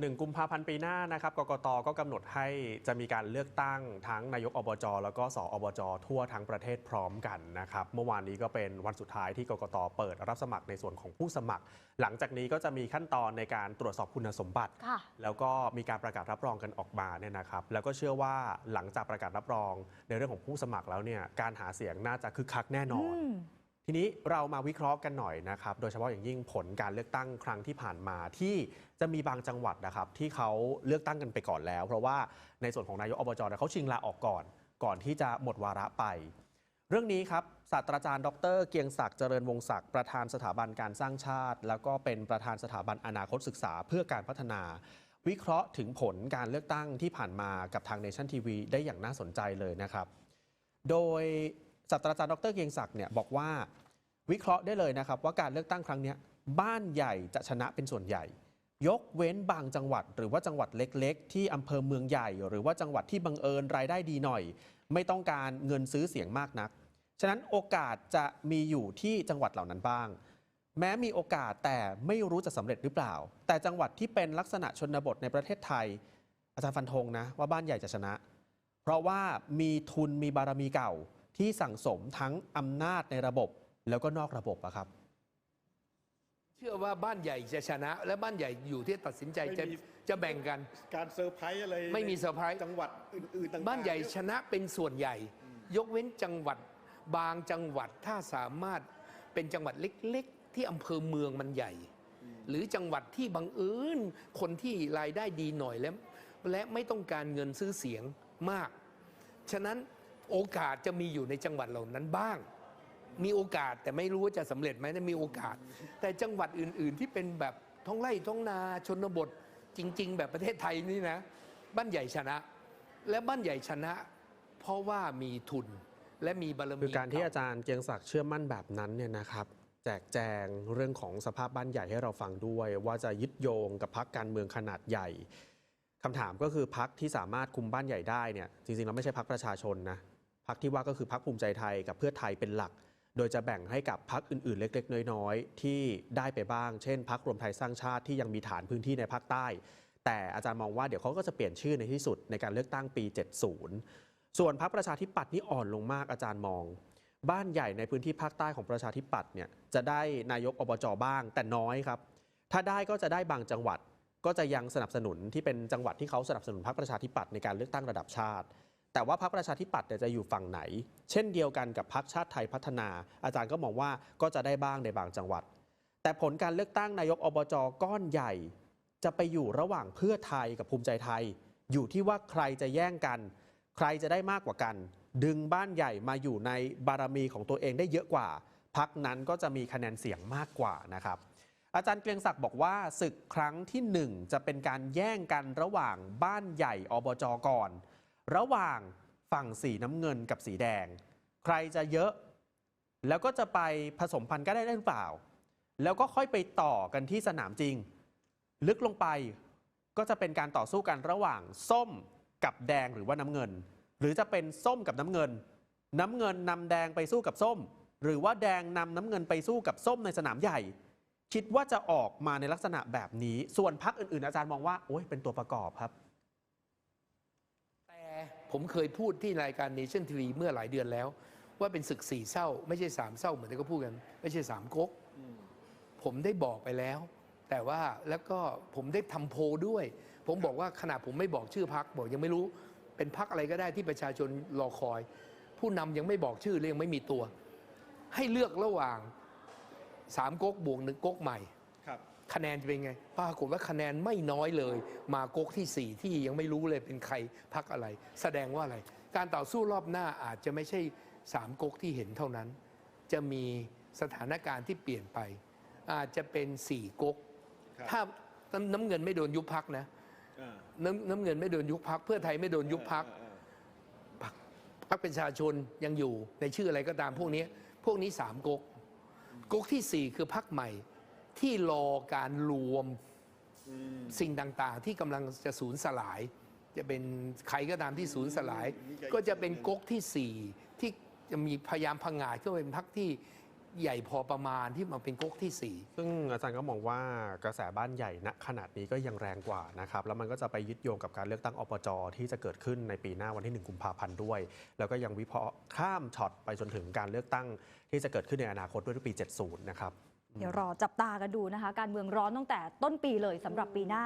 หนึ่งกุมภาพันธ์ปีหน้านะครับกกตก็กำหนดให้จะมีการเลือกตั้งทั้งนายกอบจแล้วก็สอบจทั่วทั้งประเทศพร้อมกันนะครับเมื่อวานนี้ก็เป็นวันสุดท้ายที่กกตเปิดรับสมัครในส่วนของผู้สมัคร หลังจากนี้ก็จะมีขั้นตอนในการตรวจสอบคุณสมบัติค่ะแล้วก็มีการประกาศรับรองกันออกมาเนี่ยนะครับ แล้วก็เชื่อว่าหลังจากประกาศรับรองในเรื่องของผู้สมัครแล้วเนี่ยการหาเสียงน่าจะคึกคักแน่นอนอืม ทีนี้เรามาวิเคราะห์กันหน่อยนะครับ โดยเฉพาะอย่างยิ่งผลการเลือกตั้งครั้งที่ผ่านมาที่จะมีบางจังหวัดนะครับ ที่เขาเลือกตั้งกันไปก่อนแล้ว เพราะว่าในส่วนของนายกอบจเขาชิงลาออกก่อน ก่อนที่จะหมดวาระไป เรื่องนี้ครับศาสตราจารย์ ดร เกียงศักดิ์เจริญวงศ์ศักดิ์ประธานสถาบันการสร้างชาติ แล้วก็เป็นประธานสถาบันอนาคตศึกษาเพื่อการพัฒนา วิเคราะห์ถึงผลการเลือกตั้งที่ผ่านมากับทางเนชั่นทีวีได้อย่างน่าสนใจเลยนะครับ โดยศาสตราจารย์ดรเกียงศักดิ์เนี่ยบอกว่า วิเคราะห์ได้เลยนะครับว่าการเลือกตั้งครั้งนี้บ้านใหญ่จะชนะเป็นส่วนใหญ่ ยกเว้นบางจังหวัด หรือว่าจังหวัดเล็ก ๆ ที่อำเภอเมืองใหญ่ หรือว่าจังหวัดที่บังเอิญรายได้ดีหน่อย ไม่ต้องการเงินซื้อเสียงมากนัก ฉะนั้นโอกาสจะมีอยู่ที่จังหวัดเหล่านั้นบ้าง แม้มีโอกาสแต่ไม่รู้จะสำเร็จหรือเปล่า แต่จังหวัดที่เป็นลักษณะชนบทในประเทศไทย อาจารย์ฟันธงนะว่าบ้านใหญ่จะชนะ เพราะว่ามีทุนมีบารมีเก่าที่สั่งสมทั้งอำนาจในระบบ แล้วก็นอกระบบอะครับเชื่อว่าบ้านใหญ่จะชนะ และบ้านใหญ่อยู่ที่ตัดสินใจจะไม่มี จะแบ่งกัน การเซอร์ไพรส์อะไรไม่มีเซอร์ไพรส์ จังหวัดอื่นๆต่างๆบ้านใหญ่ชนะเป็นส่วนใหญ่ ยกเว้นจังหวัดบางจังหวัดถ้าสามารถเป็นจังหวัดเล็กๆ ที่อำเภอเมืองมันใหญ่ หรือจังหวัดที่บังเอิญคนที่รายได้ดีหน่อยแล้ว และไม่ต้องการเงินซื้อเสียงมาก ฉะนั้นโอกาสจะมีอยู่ในจังหวัดเหล่านั้นบ้าง มีโอกาสแต่ไม่รู้ว่าจะสำเร็จไหมนะมีโอกาส แต่จังหวัดอื่น ๆ ที่เป็นแบบท้องไร่ท้องนาชนบทจริง ๆ แบบประเทศไทยนี่นะ บ้านใหญ่ชนะ และบ้านใหญ่ชนะ เพราะว่ามีทุนและมีบารมีคือการที่เอาจารย์เกียงศักดิ์เชื่อมั่นแบบนั้นเนี่ยนะครับแจกแจงเรื่องของสภาพบ้านใหญ่ให้เราฟังด้วย ว่าจะยึดโยงกับพักการเมืองขนาดใหญ่คำถามก็คือพักที่สามารถคุมบ้านใหญ่ได้เนี่ยจริงๆเราไม่ใช่พักประชาชนนะพักที่ว่าก็คือพักภูมิใจไทยกับเพื่อไทยเป็นหลัก โดยจะแบ่งให้กับพักอื่นๆ เล็ก ๆ น้อยๆ ที่ได้ไปบ้าง เช่นพักรวมไทยสร้างชาติที่ยังมีฐานพื้นที่ในภาคใต้ แต่อาจารย์มองว่าเดี๋ยวเขาก็จะเปลี่ยนชื่อในที่สุดในการเลือกตั้งปี 70 ส่วนพรรคประชาธิปัตย์นี่อ่อนลงมากอาจารย์มอง บ้านใหญ่ในพื้นที่ภาคใต้ของประชาธิปัตย์เนี่ยจะได้นายกอบจบ้าง แต่น้อยครับ ถ้าได้ก็จะได้บางจังหวัดก็จะยังสนับสนุนที่เป็นจังหวัดที่เขาสนับสนุนพรรคประชาธิปัตย์ในการเลือกตั้งระดับชาติ แต่ว่าพรรคประชาธิปัตย์จะอยู่ฝั่งไหน เช่นเดียวกันกับพรรคชาติไทยพัฒนา อาจารย์ก็มองว่าก็จะได้บ้างในบางจังหวัด แต่ผลการเลือกตั้งนายกอบจก้อนใหญ่ จะไปอยู่ระหว่างเพื่อไทยกับภูมิใจไทย อยู่ที่ว่าใครจะแย่งกัน ใครจะได้มากกว่ากัน ดึงบ้านใหญ่มาอยู่ในบารมีของตัวเองได้เยอะกว่าพักนั้นก็จะมีคะแนนเสียงมากกว่านะครับอาจารย์เกรียงศักดิ์บอกว่าศึกครั้งที่หนึ่งจะเป็นการแย่งกันระหว่างบ้านใหญ่อบจก่อน ระหว่างฝั่งสีน้ำเงินกับสีแดง ใครจะเยอะ แล้วก็จะไปผสมพันธุ์กันได้หรือเปล่า แล้วก็ค่อยไปต่อกันที่สนามจริง ลึกลงไปก็จะเป็นการต่อสู้กันระหว่างส้มกับแดงหรือว่าน้ำเงิน หรือจะเป็นส้มกับน้ำเงิน น้ำเงินนำแดงไปสู้กับส้ม หรือว่าแดงนำน้ำเงินไปสู้กับส้มในสนามใหญ่ คิดว่าจะออกมาในลักษณะแบบนี้ ส่วนพักอื่นๆอาจารย์มองว่าโอ้ยเป็นตัวประกอบครับ ผมเคยพูดที่รายการเนชั่นทีวีเมื่อหลายเดือนแล้ว ว่าเป็นศึกสี่เศร้า ไม่ใช่สามเศร้าเหมือนที่เขาพูดกัน ไม่ใช่สามก๊กผมได้บอกไปแล้ว แต่ว่าแล้วก็ผมได้ทำโพลด้วย ผมบอกว่าขณะผมไม่บอกชื่อพักบอกยังไม่รู้เป็นพักอะไรก็ได้ที่ประชาชนรอคอย ผู้นำยังไม่บอกชื่อเลยยังไม่มีตัว ให้เลือกระหว่างสามก๊กบวกหนึ่งก๊กใหม่ ครับคะแนนจะเป็นไง ปรากฏว่าคะแนนไม่น้อยเลย มาก๊กที่ 4 ที่ยังไม่รู้เลยเป็นใครพักอะไร แสดงว่าอะไร การต่อสู้รอบหน้าอาจจะไม่ใช่สามก๊กที่เห็นเท่านั้น จะมีสถานการณ์ที่เปลี่ยนไป อาจจะเป็นสี่ก๊กครับถ้าน้ำน้ำเงินไม่โดนยุบพักนะอ่าน้ำน้ำเงินไม่โดนยุบพักเพื่อไทยไม่โดนยุบพักอ่าพรรคประชาชนยังอยู่ในชื่ออะไรก็ตามพวกนี้ พวกนี้สามก๊กก๊กที่สี่คือพักใหม่ ที่รอการรวมอืมสิ่งต่างๆ ที่กำลังจะสูญสลาย จะเป็นใครก็ตามที่สูญสลายนี่ก็อีกก็จะเป็นก๊กที่สี่ที่จะมีพยายามพังงาดก็เป็นพักที่ใหญ่พอประมาณที่มาเป็นก๊กที่สี่ซึ่งอาจารย์ก็มองว่ากระแสบ้านใหญ่ณขนาดนี้ก็ยังแรงกว่านะครับ แล้วมันก็จะไปยึดโยงกับการเลือกตั้งอบจที่จะเกิดขึ้นในปีหน้าวันที่ 1 กุมภาพันธ์ด้วย แล้วก็ยังวิเคราะห์ข้ามช็อตไปจนถึงการเลือกตั้งที่จะเกิดขึ้นในอนาคตด้วยในปี 70 นะครับ เดี๋ยวรอจับตากันดูนะคะ การเมืองร้อนตั้งแต่ต้นปีเลยสำหรับปีหน้า